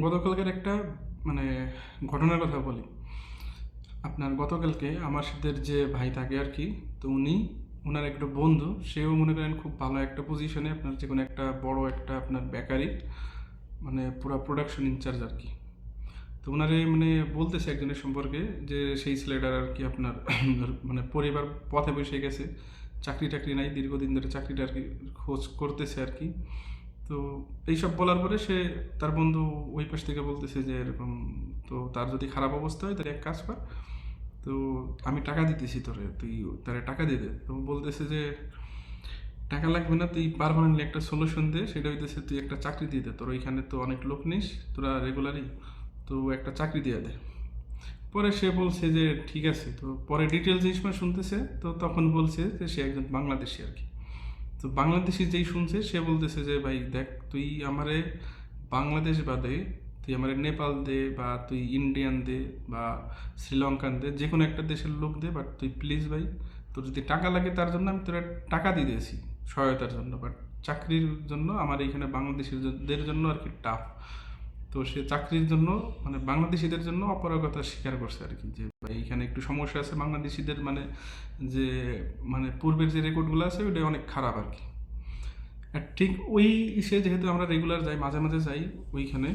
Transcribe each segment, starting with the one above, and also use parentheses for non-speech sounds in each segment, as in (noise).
গতকালকের একটা মানে ঘটনার কথা বলি। আপনার গতকালকে আমার সাথে যে ভাই থাকে আর কি, তো উনি ওনার একটা বন্ধু, সেও মনে করেন খুব ভালো একটা পজিশনে আপনার যে কোনো একটা বড় একটা আপনার বেকারির মানে পুরো প্রোডাকশন ইনচার্জ আর কি। তো ওনারে মানে বলতেছে একজনের সম্পর্কে যে, সেই ছেলেটার আর কি আপনার (coughs) মানে পরিবার পথে বসে গেছে চাকরি টাকরি নাই, দীর্ঘদিন ধরে চাকরিটা আর কি খোঁজ করতেছে আর কি। তো এইসব বলার পরে সে তার বন্ধু ওই পাশ থেকে বলতেছে যে এরকম, তো তার যদি খারাপ অবস্থা হয় তাহলে এক কাজ কর, তো আমি টাকা দিতেছি তোরে, তুই তারে টাকা দিয়ে দে। তো বলতেছে যে, টাকা লাগবে না, তুই পারমানেন্টলি একটা সলিউশন দে, সেটা হইতেছে তুই একটা চাকরি দিয়ে দে, তোর ওইখানে তো অনেক লোক নিস, তোরা রেগুলারই তো একটা চাকরি দিয়ে দে। পরে সে বলছে যে, ঠিক আছে। তো পরে ডিটেলস জিনিস শুনতেছে, তো তখন বলছে যে, সে একজন বাংলাদেশি আর কি। তো বাংলাদেশি যেই শুনছে, সে বলতেছে যে, ভাই, দেখ, তুই আমারে বাংলাদেশ বাদে, তুই আমারে নেপাল দে বা তুই ইন্ডিয়ান দে বা শ্রীলঙ্কান দে যে কোনো একটা দেশের লোক দে বাট তুই প্লিজ ভাই, তোর যদি টাকা লাগে তার জন্য আমি তোরা টাকা দিয়ে দিয়েছি, সহায়তার জন্য বাট চাকরির জন্য আমার এইখানে বাংলাদেশিদের জন্য আর কি টাফ তো সে চাকরির জন্য মানে বাংলাদেশিদের জন্য অপারগতা স্বীকার করছে আর কি, যে এইখানে একটু সমস্যা আছে বাংলাদেশিদের মানে যে মানে পূর্বের যে রেকর্ডগুলো আছে ওইটা অনেক খারাপ আর কি। আর ঠিক ওই সে যেহেতু আমরা রেগুলার যাই, মাঝে মাঝে যাই ওইখানে,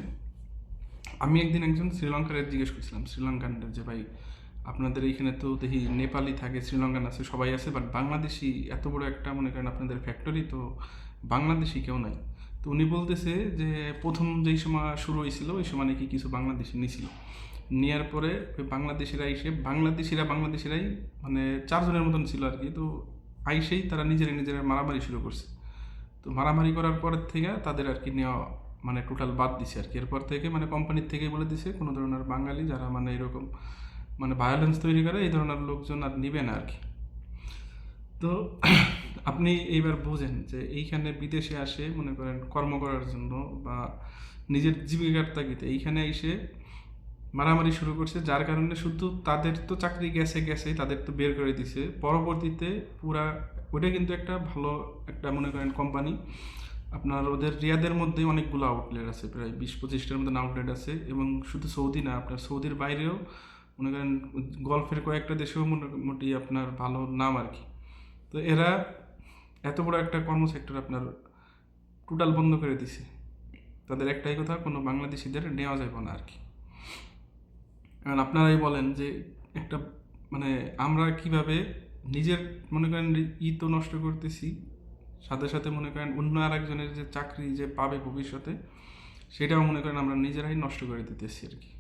আমি একদিন একজন শ্রীলঙ্কার জিজ্ঞেস করছিলাম শ্রীলঙ্কানদের যে ভাই আপনাদের এইখানে তো দেখি নেপালি থাকে, শ্রীলঙ্কান আছে, সবাই আছে বাট বাংলাদেশি এত বড় একটা মনে করেন আপনাদের ফ্যাক্টরি তো বাংলাদেশি কেউ নাই। তো উনি বলতেছে যে প্রথম যেই সময় শুরু হয়েছিল, ওই সময় নাকি কিছু বাংলাদেশি নিছিল। নেওয়ার পরে ওই বাংলাদেশিরা এসে, বাংলাদেশিরা বাংলাদেশিরাই মানে চারজনের মতন ছিল আর কি। তো আইসেই তারা নিজেরা নিজেরা মারামারি শুরু করছে। তো মারামারি করার পরের থেকে তাদের আর কি নেওয়া মানে টোটাল বাদ দিছে আর কি। এরপর থেকে মানে কোম্পানির থেকে বলে দিছে, কোনো ধরনের বাঙালি যারা মানে এরকম মানে ভায়োলেন্স তৈরি করে, এই ধরনের লোকজন আর নিবে না আর কি। তো আপনি এইবার বোঝেন যে এইখানে বিদেশে আসে, মনে করেন, কর্ম করার জন্য বা নিজের জীবিকার তাগিদে এইখানে এসে মারামারি শুরু করছে, যার কারণে শুধু তাদের তো চাকরি গেছে গেছে, তাদের তো বের করে দিছে। পরবর্তীতে পুরা ওটা কিন্তু একটা ভালো একটা, মনে করেন কোম্পানি আপনার ওদের রিয়াদের মধ্যে অনেকগুলো আউটলেট আছে, প্রায় বিশ পঁচিশটার মতন আউটলেট আছে এবং শুধু সৌদি না, আপনার সৌদির বাইরেও, মনে করেন, গল্ফের কয়েকটা দেশেও মোটামুটি আপনার ভালো নাম আর কি। তো এরা এত বড় একটা কর্মসেক্টর আপনার টোটাল বন্ধ করে দিছে। তাদের একটাই কথা, কোনো বাংলাদেশিদের নেওয়া যাবে না আর কি। কারণ আপনারাই বলেন যে একটা মানে আমরা কীভাবে নিজের, মনে করেন ই তো নষ্ট করতেছি, সাথে সাথে মনে করেন অন্য আর একজনের যে চাকরি যে পাবে ভবিষ্যতে, সেটাও মনে করেন আমরা নিজেরাই নষ্ট করে দিতেছি আর কি।